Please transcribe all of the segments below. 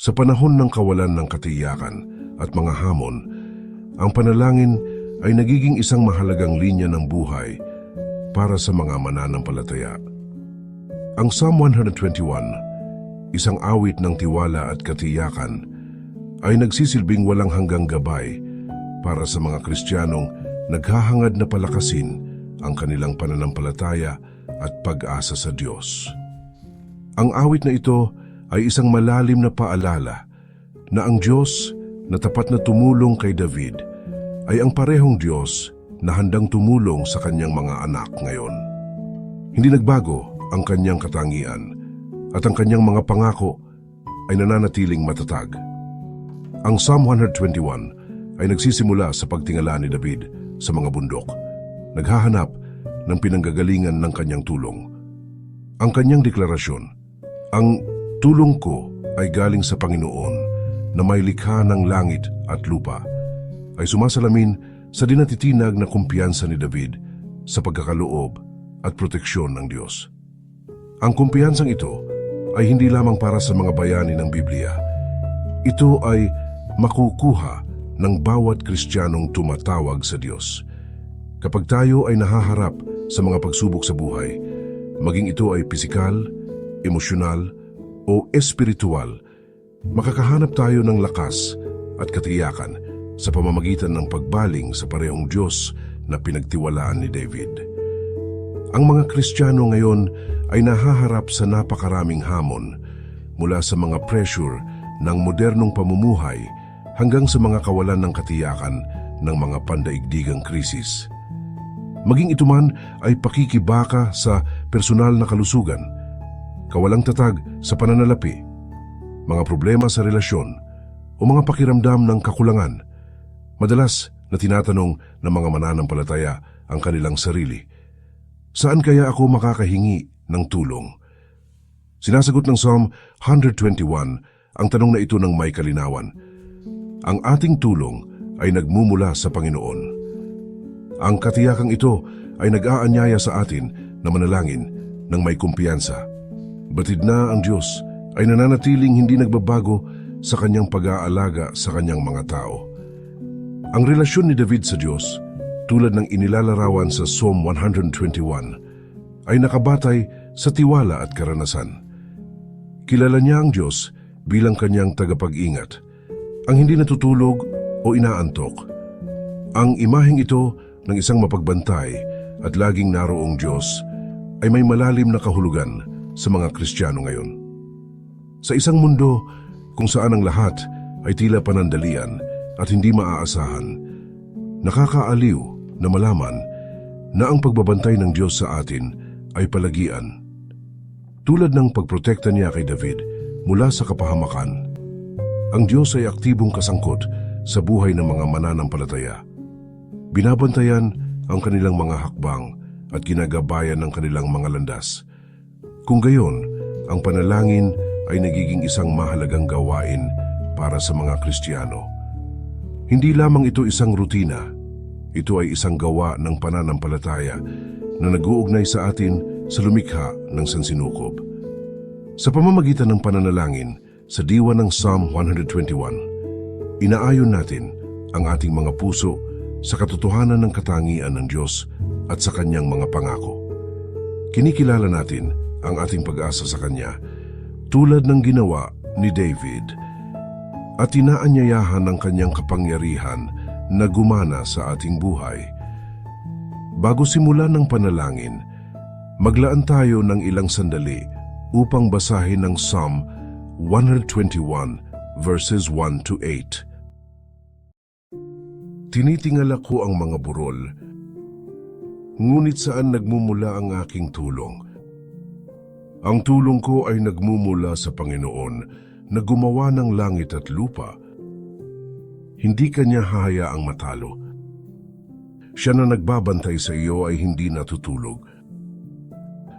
Sa panahon ng kawalan ng katiyakan at mga hamon, ang panalangin ay nagiging isang mahalagang linya ng buhay para sa mga mananampalataya. Ang Psalm 121, isang awit ng tiwala at katiyakan, ay nagsisilbing walang hanggang gabay para sa mga Kristiyanong naghahangad na palakasin ang kanilang pananampalataya at pag-asa sa Diyos. Ang awit na ito ay isang malalim na paalala na ang Diyos na tapat na tumulong kay David ay ang parehong Diyos na handang tumulong sa kanyang mga anak ngayon. Hindi nagbago ang kanyang katangian at ang kanyang mga pangako ay nananatiling matatag. Ang Psalm 121 ay nagsisimula sa pagtingala ni David sa mga bundok, naghahanap ng pinanggagalingan ng kanyang tulong. Ang kanyang deklarasyon, ang tulong ko ay galing sa Panginoon na may likha ng langit at lupa, ay sumasalamin sa dinatitinag na kumpiyansa ni David sa pagkakaloob at proteksyon ng Diyos. Ang kumpiyansang ito ay hindi lamang para sa mga bayani ng Biblia. Ito ay makukuha ng bawat Kristiyanong tumatawag sa Diyos. Kapag tayo ay nahaharap sa mga pagsubok sa buhay, maging ito ay pisikal, emosyonal, o espiritual, makakahanap tayo ng lakas at katiyakan sa pamamagitan ng pagbaling sa parehong Diyos na pinagtiwalaan ni David. Ang mga Kristiyano ngayon ay nahaharap sa napakaraming hamon mula sa mga pressure ng modernong pamumuhay hanggang sa mga kawalan ng katiyakan ng mga pandaigdigang krisis. Maging ito man ay pakikibaka sa personal na kalusugan, kawalang tatag sa pananalapi, mga problema sa relasyon o mga pakiramdam ng kakulangan. Madalas na tinatanong ng mga mananampalataya ang kanilang sarili, Saan kaya ako makakahingi ng tulong? Sinasagot ng Psalm 121 ang tanong na ito ng may kalinawan. Ang ating tulong ay nagmumula sa Panginoon. Ang katiyakang ito ay nag-aanyaya sa atin na manalangin ng may kumpiyansa. Batid na ang Diyos ay nananatiling hindi nagbabago sa kanyang pag-aalaga sa kanyang mga tao. Ang relasyon ni David sa Diyos, tulad ng inilalarawan sa Psalm 121, ay nakabatay sa tiwala at karanasan. Kilala niya ang Diyos bilang kanyang tagapag-ingat, ang hindi natutulog o inaantok. Ang imaheng ito ng isang mapagbantay at laging naroong Diyos ay may malalim na kahulugan sa mga Kristiyano ngayon. Sa isang mundo kung saan ang lahat ay tila panandalian at hindi maaasahan, nakakaaliw na malaman na ang pagbabantay ng Diyos sa atin ay palagian. Tulad ng pagprotekta niya kay David mula sa kapahamakan, ang Diyos ay aktibong kasangkot sa buhay ng mga mananampalataya. Binabantayan ang kanilang mga hakbang at ginagabayan ng kanilang mga landas. Kung gayon, ang panalangin ay nagiging isang mahalagang gawain para sa mga Kristiyano. Hindi lamang ito isang rutina, ito ay isang gawa ng pananampalataya na nag-uugnay sa atin sa lumikha ng sansinukob. Sa pamamagitan ng pananalangin sa diwa ng Psalm 121, inaayon natin ang ating mga puso sa katotohanan ng katangian ng Diyos at sa kanyang mga pangako. Kinikilala natin ang ating pag-asa sa Kanya tulad ng ginawa ni David at inaanyayahan ng kanyang kapangyarihan na gumana sa ating buhay. Bago simulan ng panalangin, maglaan tayo ng ilang sandali upang basahin ang Psalm 121 verses 1 to 8. Tinitingala ko ang mga burol, ngunit saan nagmumula ang aking tulong? Ang tulong ko ay nagmumula sa Panginoon na gumawa ng langit at lupa. Hindi kanya hahayaang matalo. Siya na nagbabantay sa iyo ay hindi natutulog.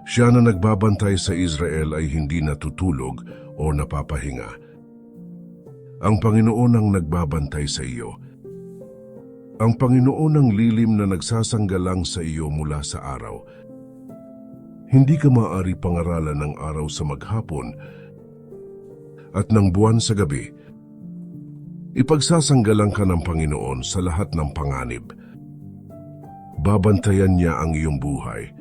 Siya na nagbabantay sa Israel ay hindi natutulog o napapahinga. Ang Panginoon ang nagbabantay sa iyo. Ang Panginoon ang lilim na nagsasanggalang sa iyo mula sa araw. Hindi ka maaari pangaralan ng araw sa maghapon at ng buwan sa gabi. Ipagsasanggalang ka ng Panginoon sa lahat ng panganib. Babantayan niya ang iyong buhay.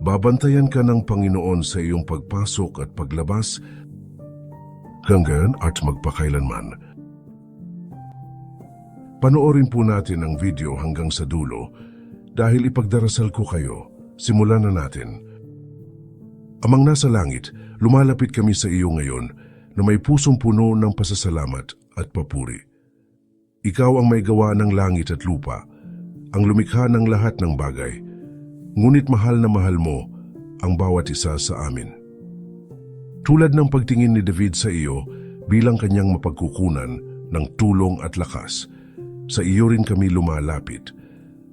Babantayan ka ng Panginoon sa iyong pagpasok at paglabas hanggang at magpakailanman. Panoorin po natin ang video hanggang sa dulo dahil ipagdarasal ko kayo. Simulan na natin. Amang nasa langit, lumalapit kami sa iyo ngayon na may pusong puno ng pasasalamat at papuri. Ikaw ang may gawa ng langit at lupa, ang lumikha ng lahat ng bagay. Ngunit mahal na mahal mo ang bawat isa sa amin. Tulad ng pagtingin ni David sa iyo bilang kanyang mapagkukunan ng tulong at lakas, sa iyo rin kami lumalapit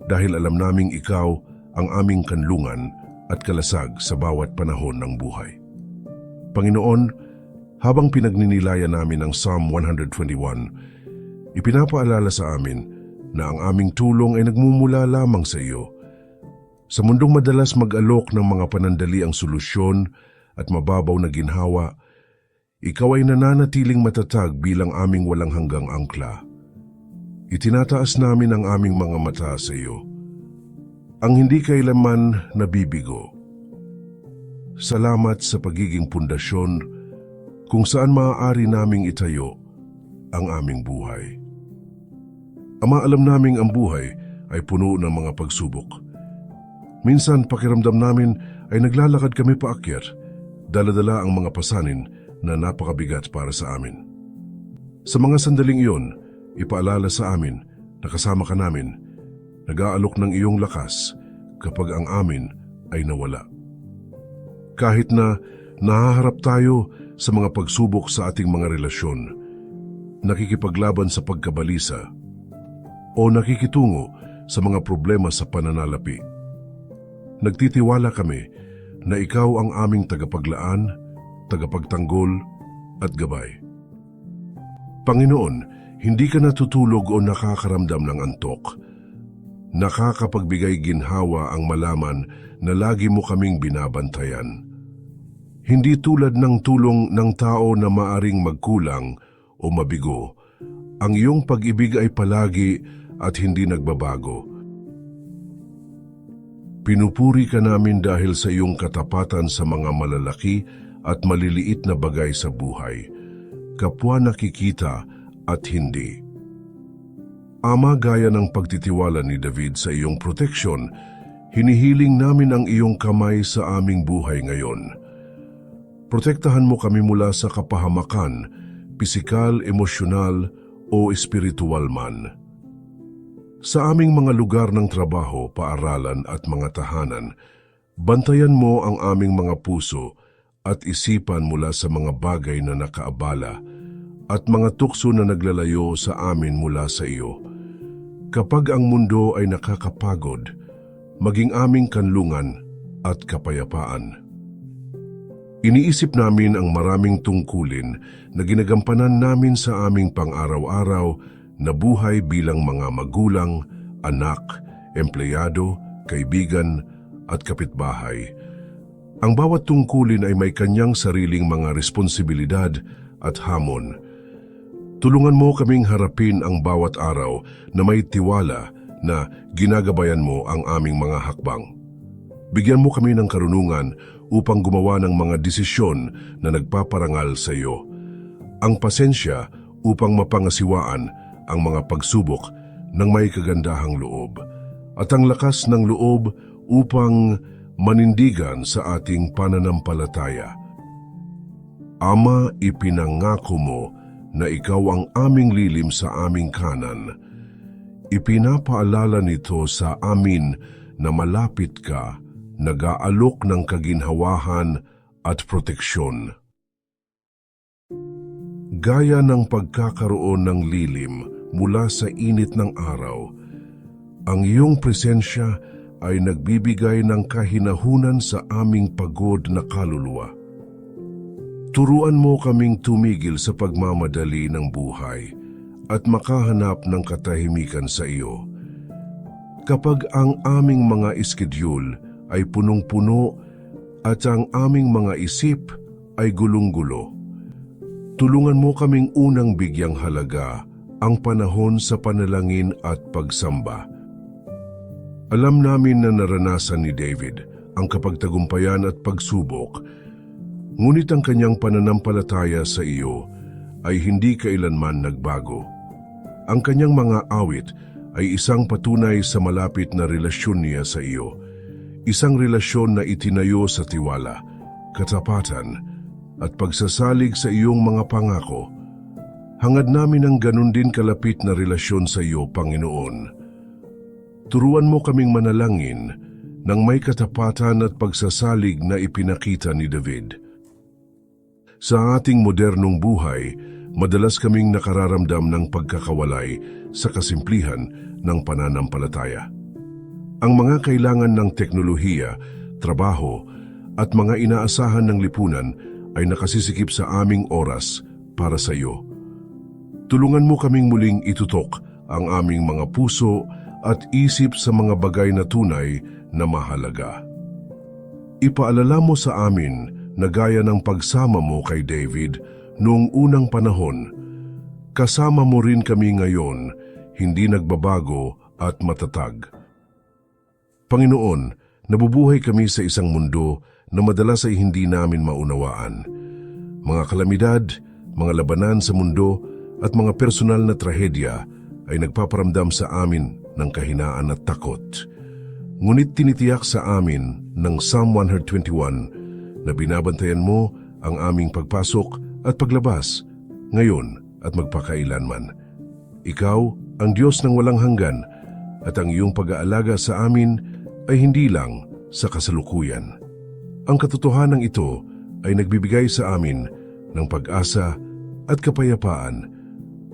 dahil alam naming ikaw ang aming kanlungan at kalasag sa bawat panahon ng buhay. Panginoon, habang pinagninilayan namin ang Psalm 121, ipinapaalala sa amin na ang aming tulong ay nagmumula lamang sa iyo. Sa mundong madalas mag-alok ng mga panandali ang solusyon at mababaw na ginhawa, ikaw ay nananatiling matatag bilang aming walang hanggang angkla. Itinataas namin ang aming mga mata sa iyo. Ang hindi kailanman nabibigo. Salamat sa pagiging pundasyon kung saan maaari naming itayo ang aming buhay. Ama, alam naming ang buhay ay puno ng mga pagsubok. Minsan pakiramdam namin ay naglalakad kami paakyat, daladala ang mga pasanin na napakabigat para sa amin. Sa mga sandaling iyon, ipaalala sa amin na kasama ka namin, nag-aalok ng iyong lakas kapag ang amin ay nawala. Kahit na nahaharap tayo sa mga pagsubok sa ating mga relasyon, nakikipaglaban sa pagkabalisa, o nakikitungo sa mga problema sa pananalapi. Nagtitiwala kami na ikaw ang aming tagapaglaan, tagapagtanggol at gabay. Panginoon, hindi ka natutulog o nakakaramdam ng antok. Nakakapagbigay ginhawa ang malaman na lagi mo kaming binabantayan. Hindi tulad ng tulong ng tao na maaring magkulang o mabigo, ang iyong pag-ibig ay palagi at hindi nagbabago. Pinupuri ka namin dahil sa iyong katapatan sa mga malalaki at maliliit na bagay sa buhay, kapwa nakikita at hindi. Ama gaya ng pagtitiwala ni David sa iyong proteksyon, hinihiling namin ang iyong kamay sa aming buhay ngayon. Protektahan mo kami mula sa kapahamakan, pisikal, emosyonal o espiritual man. Sa aming mga lugar ng trabaho, paaralan at mga tahanan, bantayan mo ang aming mga puso at isipan mula sa mga bagay na nakaabala at mga tukso na naglalayo sa amin mula sa iyo. Kapag ang mundo ay nakakapagod, maging aming kanlungan at kapayapaan. Iniisip namin ang maraming tungkulin na ginagampanan namin sa aming pang-araw-araw na buhay bilang mga magulang, anak, empleyado, kaibigan at kapitbahay. Ang bawat tungkulin ay may kanyang sariling mga responsibilidad at hamon. Tulungan mo kaming harapin ang bawat araw na may tiwala na ginagabayan mo ang aming mga hakbang. Bigyan mo kami ng karunungan upang gumawa ng mga desisyon na nagpaparangal sa iyo. Ang pasensya upang mapangasiwaan ang mga pagsubok ng may kagandahang loob at ang lakas ng loob upang manindigan sa ating pananampalataya. Ama, ipinangako mo na ikaw ang aming lilim sa aming kanan. Ipinapaalala nito sa amin na malapit ka, nag-aalok ng kaginhawahan at proteksyon. Gaya ng pagkakaroon ng lilim mula sa init ng araw, ang iyong presensya ay nagbibigay ng kahinahunan sa aming pagod na kaluluwa. Turuan mo kaming tumigil sa pagmamadali ng buhay at makahanap ng katahimikan sa iyo. Kapag ang aming mga iskedyul ay punong-puno at ang aming mga isip ay gulong-gulo, tulungan mo kaming unang bigyang halaga ang panahon sa panalangin at pagsamba. Alam namin na naranasan ni David ang kapagtagumpayan at pagsubok, ngunit ang kanyang pananampalataya sa iyo ay hindi kailanman nagbago. Ang kanyang mga awit ay isang patunay sa malapit na relasyon niya sa iyo, isang relasyon na itinayo sa tiwala, katapatan, at pagsasalig sa iyong mga pangako. Hangad namin ang ganun din kalapit na relasyon sa iyo, Panginoon. Turuan mo kaming manalangin ng may katapatan at pagsasalig na ipinakita ni David. Sa ating modernong buhay, madalas kaming nakararamdam ng pagkakawalay sa kasimplihan ng pananampalataya. Ang mga kailangan ng teknolohiya, trabaho, at mga inaasahan ng lipunan ay nakasisikip sa aming oras para sa iyo. Tulungan mo kaming muling itutok ang aming mga puso at isip sa mga bagay na tunay na mahalaga. Ipaalala mo sa amin na gaya ng pagsama mo kay David noong unang panahon, kasama mo rin kami ngayon, hindi nagbabago at matatag. Panginoon, nabubuhay kami sa isang mundo na madalas ay hindi namin maunawaan. Mga kalamidad, mga labanan sa mundo at mga personal na trahedya ay nagpaparamdam sa amin ng kahinaan at takot. Ngunit tinitiyak sa amin ng Psalm 121 na binabantayan mo ang aming pagpasok at paglabas ngayon at magpakailanman. Ikaw ang Diyos ng walang hanggan at ang iyong pag-aalaga sa amin ay hindi lang sa kasalukuyan. Ang katotohanan ito ay nagbibigay sa amin ng pag-asa at kapayapaan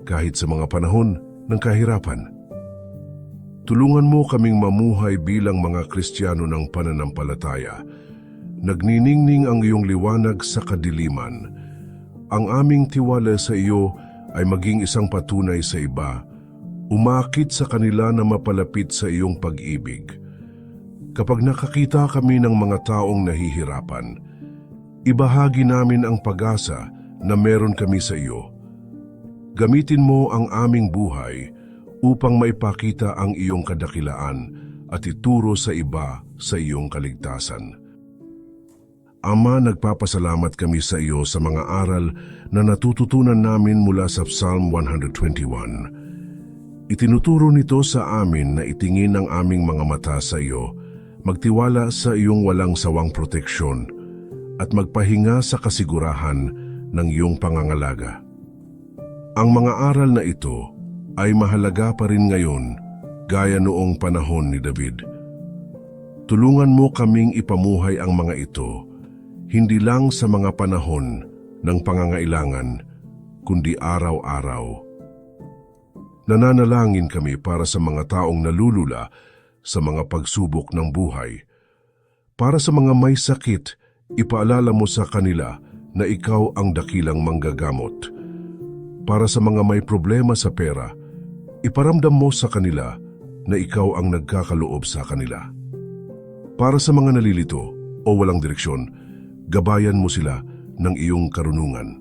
kahit sa mga panahon ng kahirapan. Tulungan mo kaming mamuhay bilang mga Kristiyano ng pananampalataya. Nagniningning ang iyong liwanag sa kadiliman. Ang aming tiwala sa iyo ay maging isang patunay sa iba, umakit sa kanila na mapalapit sa iyong pag-ibig. Kapag nakakita kami ng mga taong nahihirapan, ibahagi namin ang pag-asa na meron kami sa iyo. Gamitin mo ang aming buhay upang maipakita ang iyong kadakilaan at ituro sa iba sa iyong kaligtasan. Ama, nagpapasalamat kami sa iyo sa mga aral na natututunan namin mula sa Psalm 121. Itinuturo nito sa amin na itingin ang aming mga mata sa iyo, magtiwala sa iyong walang sawang proteksyon, at magpahinga sa kasigurahan ng iyong pangangalaga. Ang mga aral na ito ay mahalaga pa rin ngayon gaya noong panahon ni David. Tulungan mo kaming ipamuhay ang mga ito, hindi lang sa mga panahon ng pangangailangan, kundi araw-araw. Nananalangin kami para sa mga taong nalulula sa mga pagsubok ng buhay. Para sa mga may sakit, ipaalala mo sa kanila na ikaw ang dakilang manggagamot. Para sa mga may problema sa pera, iparamdam mo sa kanila na ikaw ang nagkakaloob sa kanila. Para sa mga nalilito o walang direksyon, gabayan mo sila ng iyong karunungan.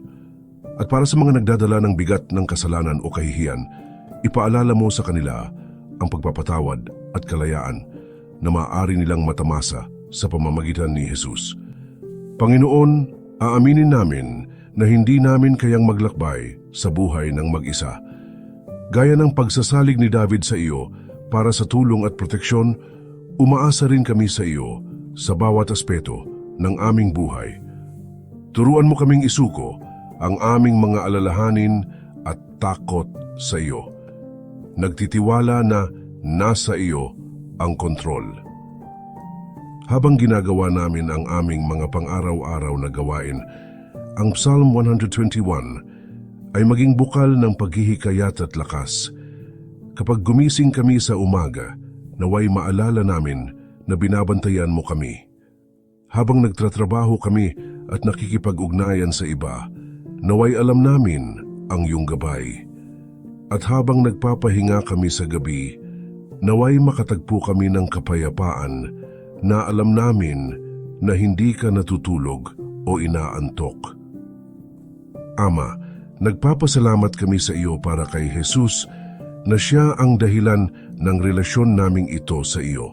At para sa mga nagdadala ng bigat ng kasalanan o kahihiyan, ipaalala mo sa kanila ang pagpapatawad at kalayaan na maaari nilang matamasa sa pamamagitan ni Jesus. Panginoon, aaminin namin na hindi namin kayang maglakbay sa buhay ng mag-isa. Gaya ng pagsasalig ni David sa iyo para sa tulong at proteksyon, umaasa rin kami sa iyo sa bawat aspeto ng aming buhay. Turuan mo kaming isuko ang aming mga alalahanin at takot sa iyo. Nagtitiwala na nasa iyo ang kontrol. Habang ginagawa namin ang aming mga pang-araw-araw na gawain, ang Psalm 121 ay maging bukal ng paghihikayat at lakas. Kapag gumising kami sa umaga, naway maalala namin na binabantayan mo kami. Habang nagtratrabaho kami at nakikipag-ugnayan sa iba, naway alam namin ang iyong gabay. At habang nagpapahinga kami sa gabi, naway makatagpo kami ng kapayapaan na alam namin na hindi ka natutulog o inaantok. Ama, Nagpapasalamat kami sa iyo para kay Jesus na siya ang dahilan ng relasyon naming ito sa iyo.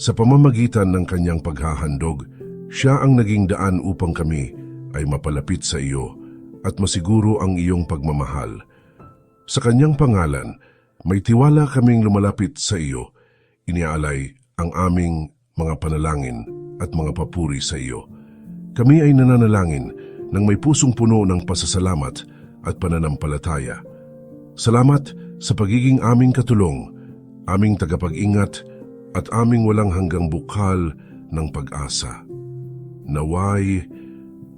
Sa pamamagitan ng kanyang paghahandog, siya ang naging daan upang kami ay mapalapit sa iyo at masiguro ang iyong pagmamahal. Sa kanyang pangalan, may tiwala kaming lumalapit sa iyo, iniaalay ang aming mga panalangin at mga papuri sa iyo. Kami ay nananalangin ng may pusong puno ng pasasalamat at pananampalataya. Salamat sa pagiging aming katulong, aming tagapag-ingat at aming walang hanggang bukal ng pag-asa. Naway,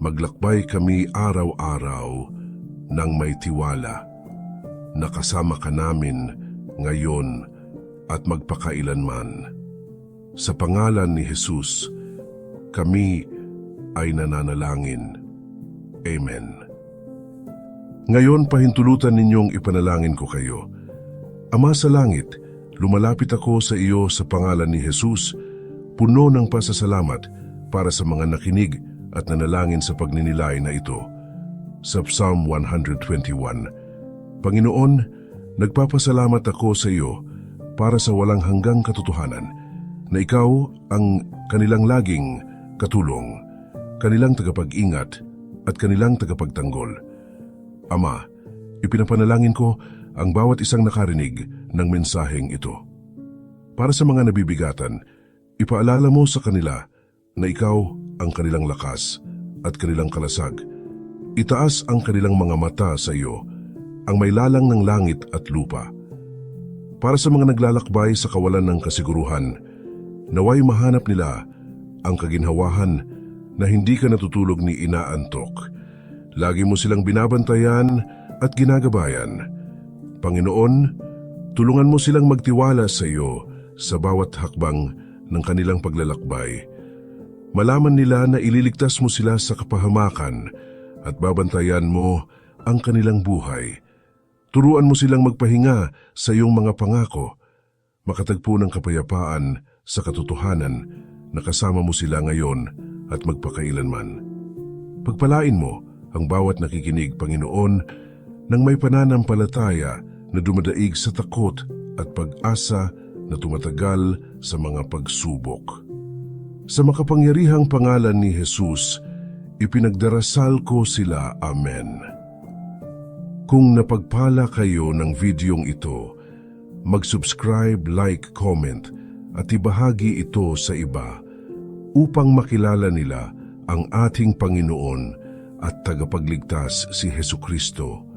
maglakbay kami araw-araw ng may tiwala. Nakasama ka namin ngayon at magpakailanman. Sa pangalan ni Jesus, kami ay nananalangin. Amen. Ngayon pahintulutan ninyong ipanalangin ko kayo. Ama sa langit, lumalapit ako sa iyo sa pangalan ni Jesus, puno ng pasasalamat para sa mga nakinig at nanalangin sa pagninilay na ito. Sa Psalm 121, Panginoon, nagpapasalamat ako sa iyo para sa walang hanggang katotohanan na ikaw ang kanilang laging katulong, kanilang tagapag-ingat at kanilang tagapagtanggol. Ama, ipinapanalangin ko ang bawat isang nakarinig ng mensaheng ito. Para sa mga nabibigatan, ipaalala mo sa kanila na ikaw ang kanilang lakas at kanilang kalasag. Itaas ang kanilang mga mata sa iyo, ang may lalang ng langit at lupa. Para sa mga naglalakbay sa kawalan ng kasiguruhan, naway mahanap nila ang kaginhawahan na hindi ka natutulog ni inaantok. Lagi mo silang binabantayan at ginagabayan. Panginoon, tulungan mo silang magtiwala sa iyo sa bawat hakbang ng kanilang paglalakbay. Malaman nila na ililigtas mo sila sa kapahamakan at babantayan mo ang kanilang buhay. Turuan mo silang magpahinga sa iyong mga pangako, makatagpo ng kapayapaan sa katotohanan na kasama mo sila ngayon at magpakailanman. Pagpalain mo ang bawat nakikinig, Panginoon, ng may pananampalataya na dumadaig sa takot at pag-asa na tumatagal sa mga pagsubok. Sa makapangyarihang pangalan ni Jesus, ipinagdarasal ko sila. Amen. Kung napagpala kayo ng videong ito, mag-subscribe, like, comment at ibahagi ito sa iba upang makilala nila ang ating Panginoon at tagapagligtas si Heso Kristo.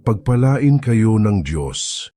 Pagpalain kayo ng Diyos.